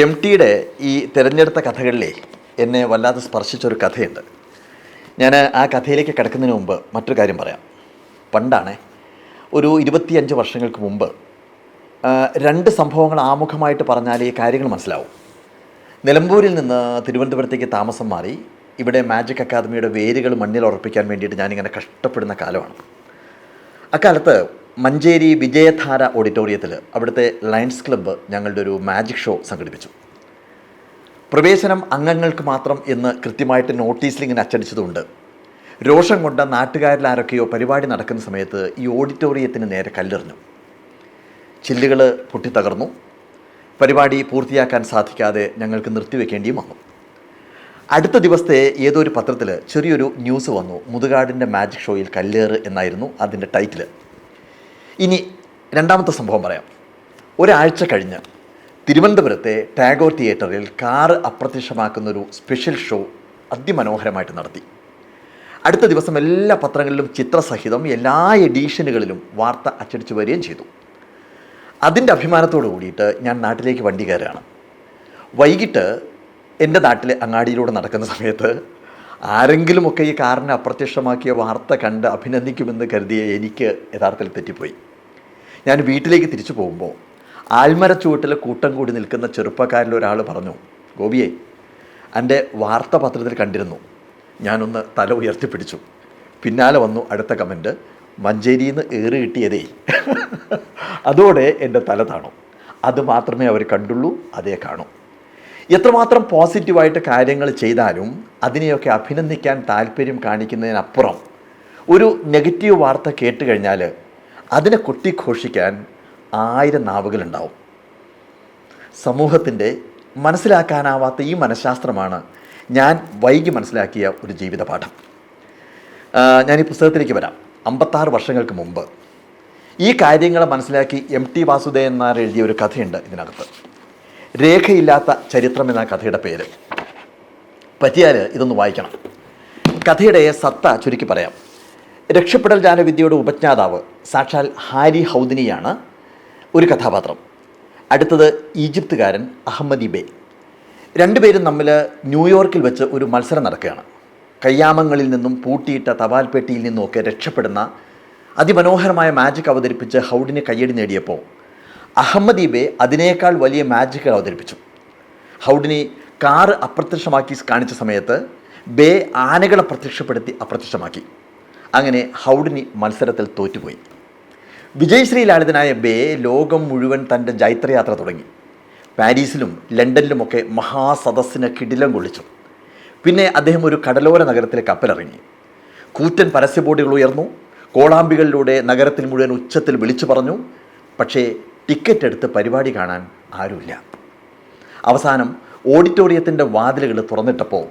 M ടിയുടെ ഈ തിരഞ്ഞെടുത്ത കഥകളിലെ എന്നെ വല്ലാതെ സ്പർശിച്ചൊരു കഥയുണ്ട്. ഞാൻ ആ കഥയിലേക്ക് കിടക്കുന്നതിന് മുമ്പ് മറ്റൊരു കാര്യം പറയാം. പണ്ടാണേ ഒരു ഇരുപത്തിയഞ്ച് വർഷങ്ങൾക്ക് മുമ്പ് രണ്ട് സംഭവങ്ങൾ ആമുഖമായിട്ട് പറഞ്ഞാൽ ഈ കാര്യങ്ങൾ മനസ്സിലാവും. നിലമ്പൂരിൽ നിന്ന് തിരുവനന്തപുരത്തേക്ക് താമസം മാറി ഇവിടെ മാജിക് അക്കാദമിയുടെ വേരുകൾ മണ്ണിൽ ഉറപ്പിക്കാൻ വേണ്ടിയിട്ട് ഞാനിങ്ങനെ കഷ്ടപ്പെടുന്ന കാലമാണ്. അക്കാലത്ത് മഞ്ചേരി വിജയധാര ഓഡിറ്റോറിയത്തിൽ അവിടുത്തെ ലയൺസ് ക്ലബ്ബ് ഞങ്ങളുടെ ഒരു മാജിക് ഷോ സംഘടിപ്പിച്ചു. പ്രവേശനം അംഗങ്ങൾക്ക് മാത്രം എന്ന് കൃത്യമായിട്ട് നോട്ടീസിൽ ഇങ്ങനെ അച്ചടിച്ചതുകൊണ്ട് രോഷം കൊണ്ട നാട്ടുകാരിൽ ആരൊക്കെയോ പരിപാടി നടക്കുന്ന സമയത്ത് ഈ ഓഡിറ്റോറിയത്തിന് നേരെ കല്ലെറിഞ്ഞു. ചില്ലുകൾ പൊട്ടിത്തകർന്നു പരിപാടി പൂർത്തിയാക്കാൻ സാധിക്കാതെ ഞങ്ങൾക്ക് നിർത്തിവെക്കേണ്ടിയും വന്നു. അടുത്ത ദിവസത്തെ ഏതോ ഒരു പത്രത്തിൽ ചെറിയൊരു ന്യൂസ് വന്നു. മുതുകാടിന്റെ മാജിക് ഷോയിൽ കല്ലേറ് എന്നായിരുന്നു അതിന്റെ ടൈറ്റിൽ ഇനി രണ്ടാമത്തെ സംഭവം പറയാം. ഒരാഴ്ച കഴിഞ്ഞ് തിരുവനന്തപുരത്തെ ടാഗോർ തിയേറ്ററിൽ കാറ് അപ്രത്യക്ഷമാക്കുന്നൊരു സ്പെഷ്യൽ ഷോ അതിമനോഹരമായിട്ട് നടത്തി. അടുത്ത ദിവസം എല്ലാ പത്രങ്ങളിലും ചിത്രസഹിതം എല്ലാ എഡീഷനുകളിലും വാർത്ത അച്ചടിച്ചു വരികയും ചെയ്തു. അതിന്റെ അഭിമാനത്തോട് കൂടിയിട്ട് ഞാൻ നാട്ടിലേക്ക് വണ്ടി കയറുകയാണ്. വൈകിട്ട് എന്റെ നാട്ടിലെ അങ്ങാടിയിലൂടെ നടക്കുന്ന സമയത്ത് ആരെങ്കിലുമൊക്കെ ഈ കാറിനെ അപ്രത്യക്ഷമാക്കിയ വാർത്ത കണ്ട് അഭിനന്ദിക്കുമെന്ന് കരുതിയ എനിക്ക് യഥാർത്ഥത്തിൽ തെറ്റിപ്പോയി. ഞാൻ വീട്ടിലേക്ക് തിരിച്ചു പോകുമ്പോൾ ആൽമര ചുവട്ടിലെ കൂട്ടം കൂടി നിൽക്കുന്ന ചെറുപ്പക്കാരിൽ ഒരാൾ പറഞ്ഞു ഗോപിയെ എന്റെ വാർത്ത പത്രത്തിൽ കണ്ടിരുന്നു. ഞാനൊന്ന് തല ഉയർത്തിപ്പിടിച്ചു പിന്നാലെ വന്നു അടുത്ത കമന്റ് മഞ്ചേരിയിൽ നിന്ന് ഏറ് കിട്ടിയതേ. അതോടെ എന്റെ തല താണു. അത് മാത്രമേ അവർ കണ്ടുള്ളൂ അതേ കാണൂ. എത്രമാത്രം പോസിറ്റീവായിട്ട് കാര്യങ്ങൾ ചെയ്താലും അതിനെയൊക്കെ അഭിനന്ദിക്കാൻ താല്പര്യം കാണിക്കുന്നതിനപ്പുറം ഒരു നെഗറ്റീവ് വാർത്ത കേട്ട് കഴിഞ്ഞാൽ അതിനെ കൊട്ടിഘോഷിക്കാൻ ആയിരം നാവുകളുണ്ടാവും. സമൂഹത്തിന്റെ മനസ്സിലാക്കാനാവാത്ത ഈ മനഃശാസ്ത്രമാണ് ഞാൻ വൈകി മനസ്സിലാക്കിയ ഒരു ജീവിതപാഠം. ഞാൻ ഈ പുസ്തകത്തിലേക്ക് വരാം. അമ്പത്താറ് വർഷങ്ങൾക്ക് മുമ്പ്. ഈ കാര്യങ്ങളെ മനസ്സിലാക്കി എം ടി വാസുദേവൻ എഴുതിയ ഒരു കഥയുണ്ട് ഇതിനകത്ത്. രേഖയില്ലാത്ത ചരിത്രം എന്ന കഥയുടെ പേര്. പറ്റിയാൽ ഇതൊന്ന് വായിക്കണം. കഥയുടെ സത്ത ചുരുക്കി പറയാം. രക്ഷപ്പെടൽ ജാനവിദ്യയുടെ ഉപജ്ഞാതാവ് സാക്ഷാൽ ഹാരി ഹൗദിനിയാണ് ഒരു കഥാപാത്രം. അടുത്തത് ഈജിപ്തുകാരൻ അഹമ്മദി ബേ. രണ്ടുപേരും തമ്മിൽ ന്യൂയോർക്കിൽ വെച്ച് ഒരു മത്സരം നടക്കുകയാണ്. കയ്യാമങ്ങളിൽ നിന്നും പൂട്ടിയിട്ട തപാൽ പെട്ടിയിൽ നിന്നുമൊക്കെ രക്ഷപ്പെടുന്ന അതിമനോഹരമായ മാജിക് അവതരിപ്പിച്ച് ഹൗഡിന് കയ്യടി നേടിയപ്പോൾ അഹമ്മദി ബേ അതിനേക്കാൾ വലിയ മാജിക് അവതരിപ്പിച്ചു. ഹൗഡിനി കാറ് അപ്രത്യക്ഷമാക്കി കാണിച്ച സമയത്ത് ബേ ആനകളെ പ്രത്യക്ഷപ്പെടുത്തി അപ്രത്യക്ഷമാക്കി. അങ്ങനെ ഹൗഡിനി മത്സരത്തിൽ തോറ്റുപോയി. വിജയശ്രീ ലാളിതനായ ബേ ലോകം മുഴുവൻ തന്റെ ജൈത്രയാത്ര തുടങ്ങി. പാരീസിലും ലണ്ടനിലുമൊക്കെ മഹാസദസ്സിന് കിടിലം കൊള്ളിച്ചു. പിന്നെ അദ്ദേഹം ഒരു കടലോര നഗരത്തിലെ കപ്പലിറങ്ങി. കൂറ്റൻ പരസ്യ ബോർഡുകൾ ഉയർന്നു. കോളാമ്പികളിലൂടെ നഗരത്തിൽ മുഴുവൻ ഉച്ചത്തിൽ വിളിച്ചു പറഞ്ഞു. പക്ഷേ ടിക്കറ്റ് എടുത്ത് പരിപാടി കാണാൻ ആരുമില്ല. അവസാനം ഓഡിറ്റോറിയത്തിന്റെ വാതിലുകൾ തുറന്നിട്ടപ്പോൾ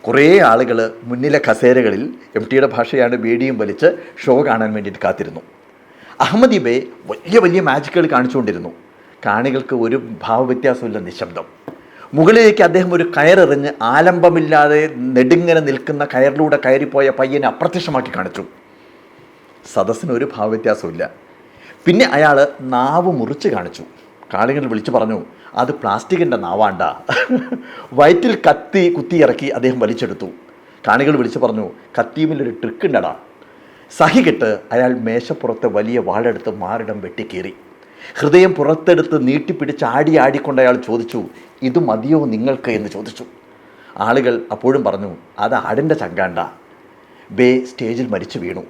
കുറേ ആളുകൾ മുന്നിലെ കസേരകളിൽ എം ടിയുടെ ഭാഷയാണ് ബീഡിയും വലിച്ച് ഷോ കാണാൻ വേണ്ടിയിട്ട് കാത്തിരുന്നു. അഹമ്മദി ബേ വലിയ വലിയ മാജിക്കുകൾ കാണിച്ചുകൊണ്ടിരുന്നു. കാണികൾക്ക് ഒരു ഭാവവ്യത്യാസമില്ല നിശബ്ദം. മുകളിലേക്ക് അദ്ദേഹം ഒരു കയറെറിഞ്ഞ് ആലംബമില്ലാതെ നെടുങ്ങനെ നിൽക്കുന്ന കയറിലൂടെ കയറിപ്പോയ പയ്യനെ അപ്രത്യക്ഷമാക്കി കാണിച്ചു. സദസ്സിന് ഒരു ഭാവവ്യത്യാസമില്ല. പിന്നെ അയാൾ നാവ് മുറിച്ച് കാണിച്ചു. കാളികൾ വിളിച്ചു പറഞ്ഞു അത് പ്ലാസ്റ്റിക്കിന്റെ നാവാണ്ട. വയറ്റിൽ കത്തി കുത്തി ഇറക്കി അദ്ദേഹം വലിച്ചെടുത്തു. കാണികൾ വിളിച്ചു പറഞ്ഞു കത്തിയുമില്ലൊരു ട്രിക്ക് ഉണ്ടടാ. സഹികെട്ട് അയാൾ മേശപ്പുറത്ത് വലിയ വാളെടുത്ത് മാറിടം വെട്ടിക്കീറി. ഹൃദയം പുറത്തെടുത്ത് നീട്ടിപ്പിടിച്ച് ആടി ആടിക്കൊണ്ട് അയാൾ ചോദിച്ചു ഇത് മതിയോ നിങ്ങൾക്ക്? എന്ന് ചോദിച്ചു. ആളുകൾ അപ്പോഴും പറഞ്ഞു അത് ആടിന്റെ ചങ്കാണ്ട. ബേ സ്റ്റേജിൽ മരിച്ചു വീണു.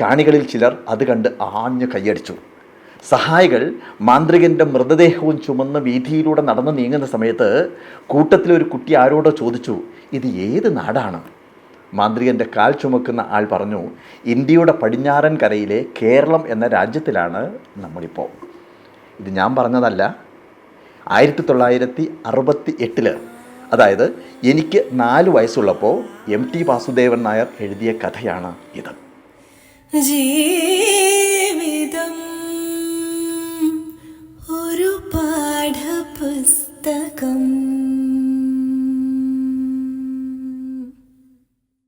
കാണികളിൽ ചിലർ അത് കണ്ട് ആഞ്ഞു കൈയടിച്ചു. സഹായികൾ മാന്ത്രികന്റെ മൃതദേഹവും ചുമന്ന് വീതിയിലൂടെ നടന്നു നീങ്ങുന്ന സമയത്ത് കൂട്ടത്തിലൊരു കുട്ടി ആരോടോ ചോദിച്ചു ഇത് ഏത് നാടാണ്? മാന്ത്രികന്റെ കാൽ ചുമക്കുന്ന ആൾ പറഞ്ഞു ഇന്ത്യയുടെ പടിഞ്ഞാറൻ കരയിലെ കേരളം എന്ന രാജ്യത്തിലാണ് നമ്മളിപ്പോൾ ഇത് ഞാൻ പറഞ്ഞതല്ല. ആയിരത്തി തൊള്ളായിരത്തി അറുപത്തി എട്ടിൽ അതായത് എനിക്ക് നാല് വയസ്സുള്ളപ്പോൾ എം ടി വാസുദേവൻ നായർ എഴുതിയ കഥയാണ് ഇത്. ജീവിതം purpose.